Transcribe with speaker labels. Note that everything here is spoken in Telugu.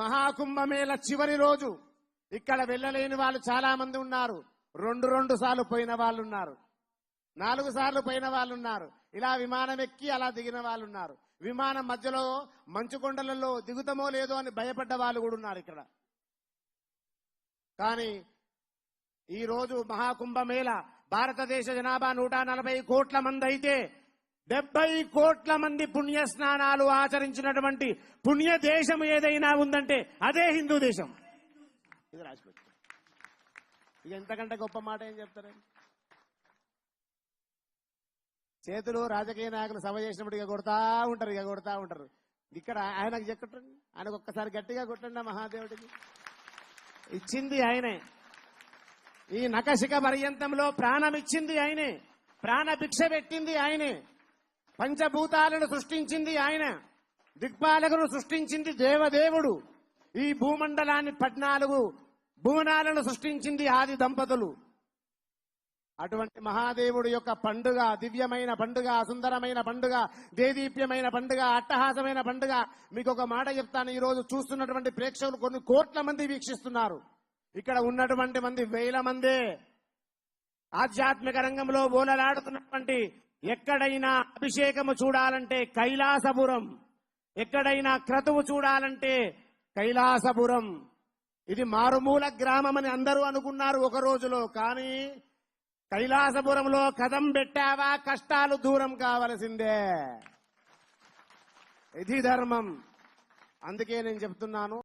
Speaker 1: మహాకుంభమేళ చివరి రోజు ఇక్కడ వెళ్ళలేని వాళ్ళు చాలా మంది ఉన్నారు. రెండు రెండు సార్లు పోయిన వాళ్ళు ఉన్నారు నాలుగు సార్లు పోయిన వాళ్ళు ఉన్నారు ఇలా విమానం ఎక్కి అలా దిగిన వాళ్ళు ఉన్నారు విమానం మధ్యలో మంచు కొండలలో దిగుతామో లేదో అని భయపడ్డ వాళ్ళు కూడా ఉన్నారు ఇక్కడ. కానీ ఈ రోజు మహాకుంభమేళ భారతదేశ జనాభా నూట నలభై కోట్ల మంది అయితే డెబ్బై కోట్ల మంది పుణ్య స్నానాలు ఆచరించినటువంటి పుణ్య దేశం ఏదైనా ఉందంటే అదే హిందూ దేశం. ఇది రాసిపెట్టు. ఇక ఎంతకంటే గొప్ప మాట ఏం చెప్తారండి చేతులు రాజకీయ నాయకులు సభ చేసినప్పుడు ఇక కొడతా ఉంటారు ఇక కొడతా ఉంటారు. ఇక్కడ ఆయనకు చెక్కటండి ఆయనకు ఒక్కసారి గట్టిగా కొట్టండి మహాదేవుడికి. ఇచ్చింది ఆయనే. ఈ నకశిక పర్యంతంలో ప్రాణం ఇచ్చింది ఆయనే. ప్రాణ భిక్ష పెట్టింది ఆయనే. పంచభూతాలను సృష్టించింది ఆయన దిక్పాలకును సృష్టించింది దేవదేవుడు. ఈ భూమండలాన్ని పద్నాలుగు భువనాలను సృష్టించింది ఆది దంపతులు. అటువంటి మహాదేవుడు యొక్క పండుగ దివ్యమైన పండుగ సుందరమైన పండుగ దేదీప్యమైన పండుగ అట్టహాసమైన పండుగ. మీకు ఒక మాట చెప్తాను ఈ రోజు చూస్తున్నటువంటి ప్రేక్షకులు కొన్ని కోట్ల మంది వీక్షిస్తున్నారు. ఇక్కడ ఉన్నటువంటి మంది వేల మందే. ఆధ్యాత్మిక రంగంలో బోలలాడుతున్నటువంటి ఎక్కడైనా అభిషేకము చూడాలంటే కైలాసపురం ఎక్కడైనా క్రతువు చూడాలంటే కైలాసపురం. ఇది మారుమూల గ్రామం అని అందరూ అనుకున్నారు ఒక రోజులో కానీ కైలాసపురంలో కథం పెట్టావా? కష్టాలు దూరం కావలసిందే. ఇది ధర్మం. అందుకే నేను చెప్తున్నాను.